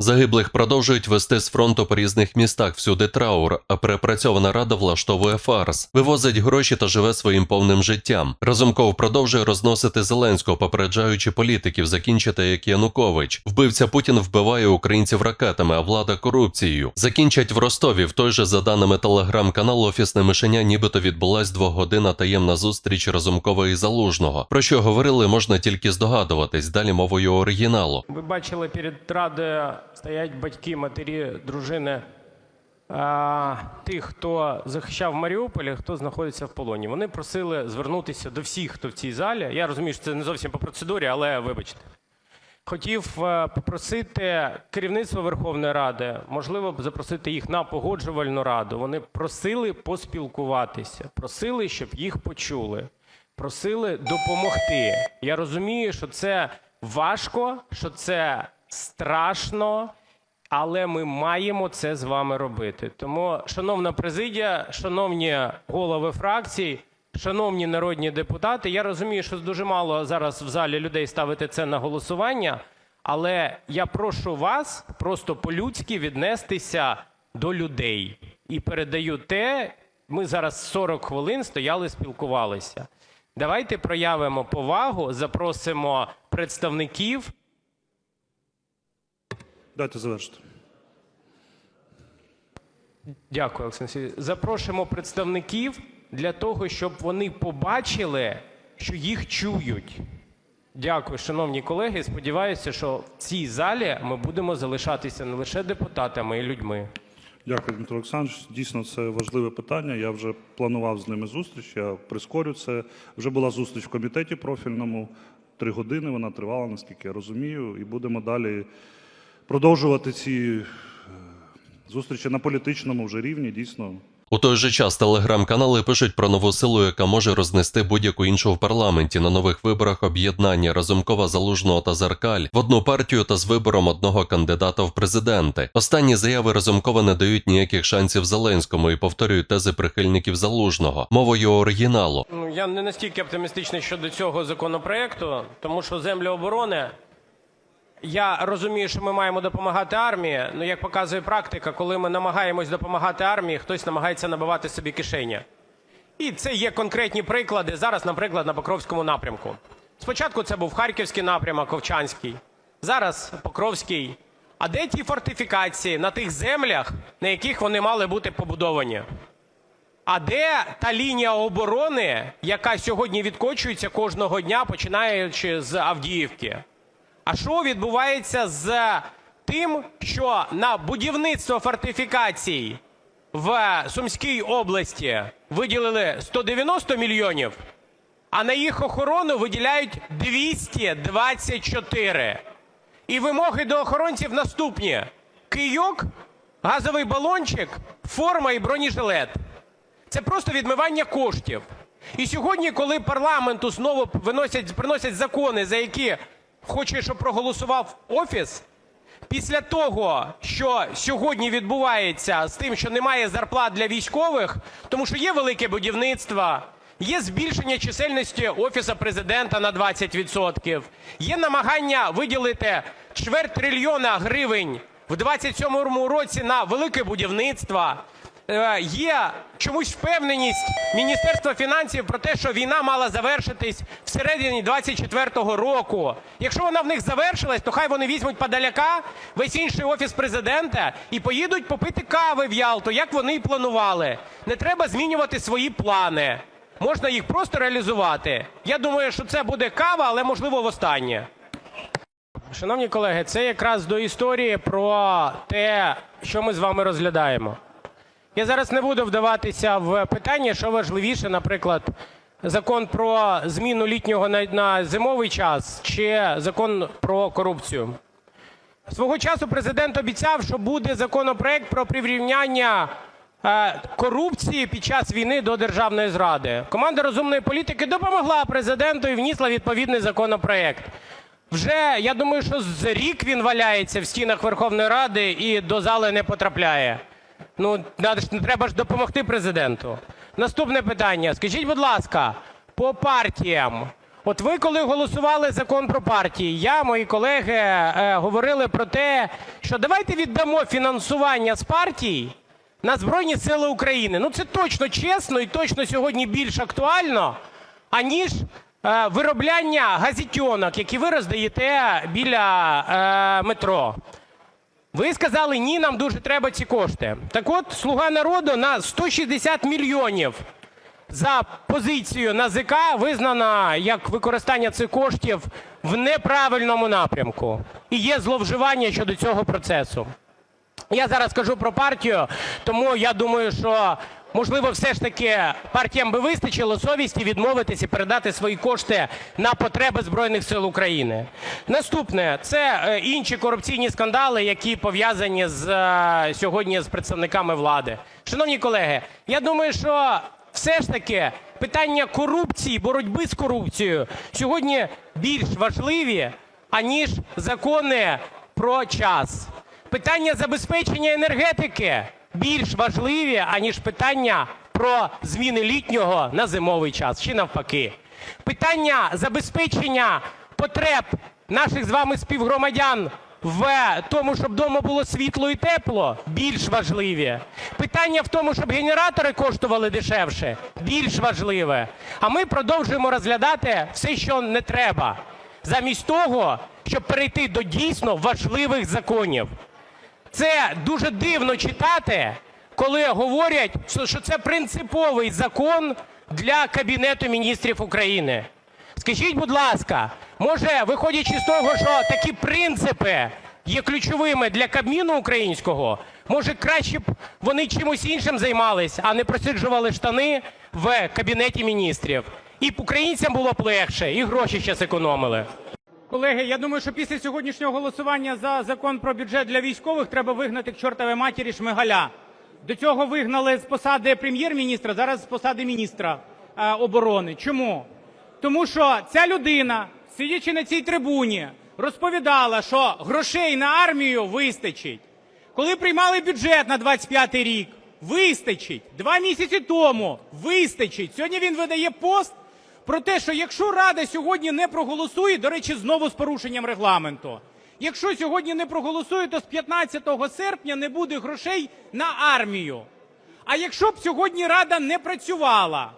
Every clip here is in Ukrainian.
Загиблих продовжують вести з фронту по різних містах всюди траур, а перепрацьована рада влаштовує фарс, вивозить гроші та живе своїм повним життям. Разумков продовжує розносити Зеленського, попереджаючи політиків закінчити як Янукович. Вбивця Путін вбиває українців ракетами, а влада корупцією. Закінчать в Ростові. В той же за даними телеграм-каналу Офісне мишеня, нібито відбулась двогодинна таємна зустріч Разумкова і Залужного. Про що говорили, можна тільки здогадуватись. Далі мовою оригіналу. Ви бачили перед радою стоять батьки, матері, дружини тих, хто захищав Маріуполі, хто знаходиться в полоні. Вони просили звернутися до всіх, хто в цій залі. Я розумію, що це не зовсім по процедурі, але вибачте. Хотів е, попросити керівництво Верховної Ради, можливо, запросити їх на погоджувальну раду. Вони просили поспілкуватися, просили, щоб їх почули, просили допомогти. Я розумію, що це важко, що це страшно, але ми маємо це з вами робити. Тому, шановна президія, шановні голови фракцій, шановні народні депутати, я розумію, що дуже мало зараз в залі людей ставити це на голосування, але я прошу вас просто по-людськи віднестися до людей. І передаю те, ми зараз 40 хвилин стояли, спілкувалися. Давайте проявимо повагу, запросимо представників Дайте завершити. Дякую, Олександр Запрошуємо представників для того, щоб вони побачили, що їх чують. Дякую, шановні колеги. Сподіваюся, що в цій залі ми будемо залишатися не лише депутатами, й людьми. Дякую, Дмитро Олександрович. Дійсно, це важливе питання. Я вже планував з ними зустріч. Я прискорю це. Вже була зустріч в комітеті профільному. Три години вона тривала, наскільки я розумію, і будемо далі продовжувати ці е, зустрічі на політичному вже рівні. Дійсно, У той же час телеграм-канали пишуть про нову силу, яка може рознести будь-яку іншу в парламенті на нових виборах об'єднання Разумкова, Залужного та Зеркаль в одну партію та з вибором одного кандидата в президенти. Останні заяви Разумкова не дають ніяких шансів Зеленському і повторюють тези прихильників Залужного мовою оригіналу. Ну, я не настільки оптимістичний щодо цього законопроекту, тому що землі оборони. Я розумію, що ми маємо допомагати армії. Ну, як показує практика, коли ми намагаємось допомагати армії, хтось намагається набивати собі кишені. І це є конкретні приклади. Зараз, наприклад, на Покровському напрямку. Спочатку це був Харківський напрямок, Ковчанський. Зараз Покровський. А де ті фортифікації на тих землях, на яких вони мали бути побудовані? А де та лінія оборони, яка сьогодні відкочується кожного дня, починаючи з Авдіївки? А що відбувається з тим, що на будівництво фортифікацій в Сумській області виділили 190 мільйонів, а на їх охорону виділяють 224. І вимоги до охоронців наступні: кийок, газовий балончик, форма і бронежилет. Це просто відмивання коштів. І сьогодні, коли парламенту знову виносять, приносять закони, за які хоче, щоб проголосував Офіс, після того, що сьогодні відбувається з тим, що немає зарплат для військових, тому що є велике будівництво, є збільшення чисельності Офісу Президента на 20%, є намагання виділити чверть трильйона гривень в 27-му році на велике будівництво, є чомусь впевненість Міністерства фінансів про те, що війна мала завершитись всередині 24-го року. Якщо вона в них завершилась, то хай вони візьмуть подаляка весь інший офіс президента і поїдуть попити кави в Ялту, як вони і планували. Не треба змінювати свої плани. Можна їх просто реалізувати. Я думаю, що це буде кава, але можливо востаннє. Шановні колеги, це якраз до історії про те, що ми з вами розглядаємо. Я зараз не буду вдаватися в питання, що важливіше, наприклад, закон про зміну літнього на, зимовий час чи закон про корупцію. Свого часу Президент обіцяв, що буде законопроект про прирівняння е, корупції під час війни до державної зради. Команда розумної політики допомогла президенту і внісла відповідний законопроект. Вже я думаю, що з рік він валяється в стінах Верховної Ради і до зали не потрапляє. Ну, треба ж допомогти президенту. Наступне питання. Скажіть, будь ласка, по партіям От ви, коли голосували закон про партії, я, мої колеги е, говорили про те, що давайте віддамо фінансування з партій на Збройні Сили України. Ну це точно чесно і точно сьогодні більш актуально, аніж е, виробляння газетьонок, які ви роздаєте біля е, метро. Ви сказали, ні, нам дуже треба ці кошти. Так от, «Слуга народу» на 160 мільйонів за позицію НАЗК визнана як використання цих коштів в неправильному напрямку. І є зловживання щодо цього процесу. Я зараз кажу про партію, тому я думаю, що можливо все ж таки партіям би вистачило совісті відмовитись і передати свої кошти на потреби Збройних сил України. Наступне це е, інші корупційні скандали, які пов'язані з е, сьогодні з представниками влади. Шановні колеги, я думаю, що все ж таки питання корупції, боротьби з корупцією сьогодні більш важливі, аніж закони про час. Питання забезпечення енергетики більш важливі, аніж питання про зміни літнього на зимовий час, чи навпаки. Питання забезпечення потреб наших з вами співгромадян в тому, щоб вдома було світло і тепло, більш важливі. Питання в тому, щоб генератори коштували дешевше, більш важливе. А ми продовжуємо розглядати все, що не треба, замість того, щоб перейти до дійсно важливих законів. Це дуже дивно читати, коли говорять, що це принциповий закон для Кабінету міністрів України. Скажіть, будь ласка, може, виходячи з того, що такі принципи є ключовими для Кабміну українського, може краще б вони чимось іншим займались, а не просиджували штани в Кабінеті міністрів. І українцям було б легше, і гроші ще зекономили. Колеги, я думаю, що після сьогоднішнього голосування за закон про бюджет для військових треба вигнати к чортовій матері Шмигаля. До цього вигнали з посади прем'єр-міністра, зараз з посади міністра е, оборони. Чому? Тому що ця людина, сидячи на цій трибуні, розповідала, що грошей на армію вистачить. Коли приймали бюджет на 25-й рік, вистачить. Два місяці тому вистачить. Сьогодні він видає пост про те, що якщо Рада сьогодні не проголосує, до речі, знову з порушенням регламенту, якщо сьогодні не проголосує, то з 15 серпня не буде грошей на армію. А якщо б сьогодні Рада не працювала,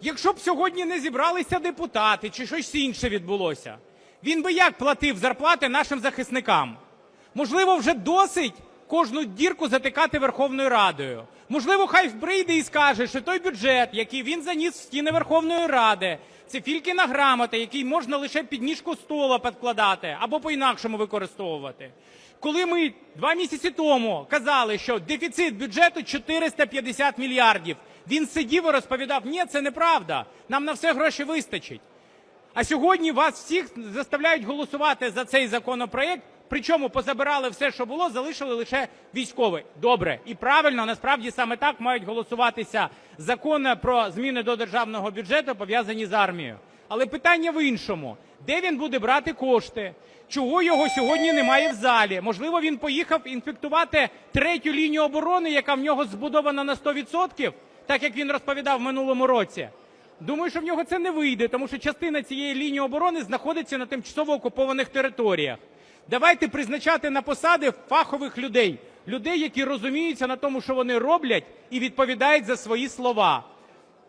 якщо б сьогодні не зібралися депутати чи щось інше відбулося, він би як платив зарплати нашим захисникам? Можливо, вже досить кожну дірку затикати Верховною Радою. Можливо, хай прийде і скаже, що той бюджет, який він заніс в стіни Верховної Ради, це Фількіна грамота, який можна лише під ніжку стола підкладати або по-інакшому використовувати. Коли ми два місяці тому казали, що дефіцит бюджету 450 мільярдів, він сидів і розповідав, ні, це неправда, нам на все гроші вистачить. А сьогодні вас всіх заставляють голосувати за цей законопроект. Причому позабирали все, що було, залишили лише військовий. Добре і правильно, насправді саме так мають голосуватися закони про зміни до державного бюджету, пов'язані з армією. Але питання в іншому: де він буде брати кошти? Чого його сьогодні немає в залі? Можливо, він поїхав інфектувати третю лінію оборони, яка в нього збудована на 100%, так як він розповідав в минулому році. Думаю, що в нього це не вийде, тому що частина цієї лінії оборони знаходиться на тимчасово окупованих територіях. Давайте призначати на посади фахових людей, людей, які розуміються на тому, що вони роблять, і відповідають за свої слова.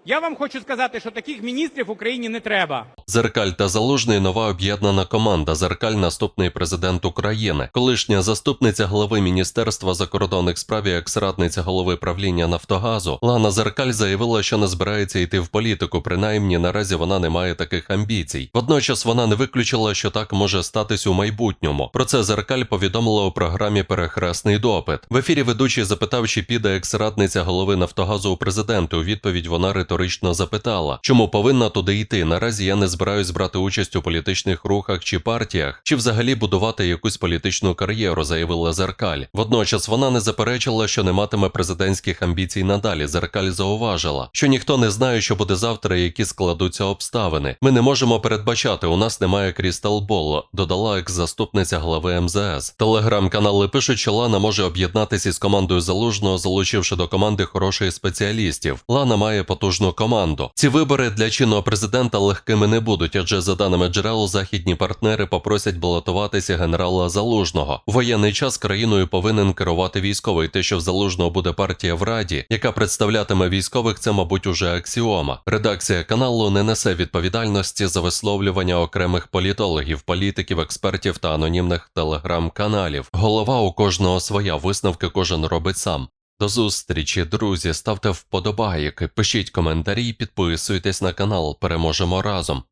Я вам хочу сказати, що таких міністрів Україні не треба. Зеркаль та Залужний нова об'єднана команда. Зеркаль наступний президент України. Колишня заступниця голови Міністерства закордонних справ і екс-радниця голови правління Нафтогазу Лана Зеркаль заявила, що не збирається йти в політику. Принаймні наразі вона не має таких амбіцій. Водночас вона не виключила, що так може статись у майбутньому. Про це Зеркаль повідомила у програмі Перехресний допит. В ефірі ведучий запитав, чи піде екс-радниця голови Нафтогазу у президенти. У відповідь вона риторично запитала, чому повинна туди йти. Наразі я не збираюсь брати участь у політичних рухах чи партіях, чи взагалі будувати якусь політичну кар'єру, заявила Зеркаль. Водночас вона не заперечила, що не матиме президентських амбіцій надалі. Зеркаль зауважила, що ніхто не знає, що буде завтра, які складуться обставини. Ми не можемо передбачати. У нас немає крісталболу, додала екс-заступниця глави МЗС. Телеграм-канали пишуть, що Лана може об'єднатися із командою залужного, залучивши до команди хороших спеціалістів. Лана має потужну команду. Ці вибори для чинного президента легкими не будуть, адже за даними джерел, західні партнери попросять балотуватися генерала Залужного. У воєнний час країною повинен керувати військовий. Те, що в Залужного буде партія в Раді, яка представлятиме військових, це, мабуть, уже аксіома. Редакція каналу не несе відповідальності за висловлювання окремих політологів, політиків, експертів та анонімних телеграм-каналів. Голова у кожного своя висновки кожен робить сам. До зустрічі, друзі. Ставте вподобайки, пишіть коментарі, підписуйтесь на канал. Переможемо разом.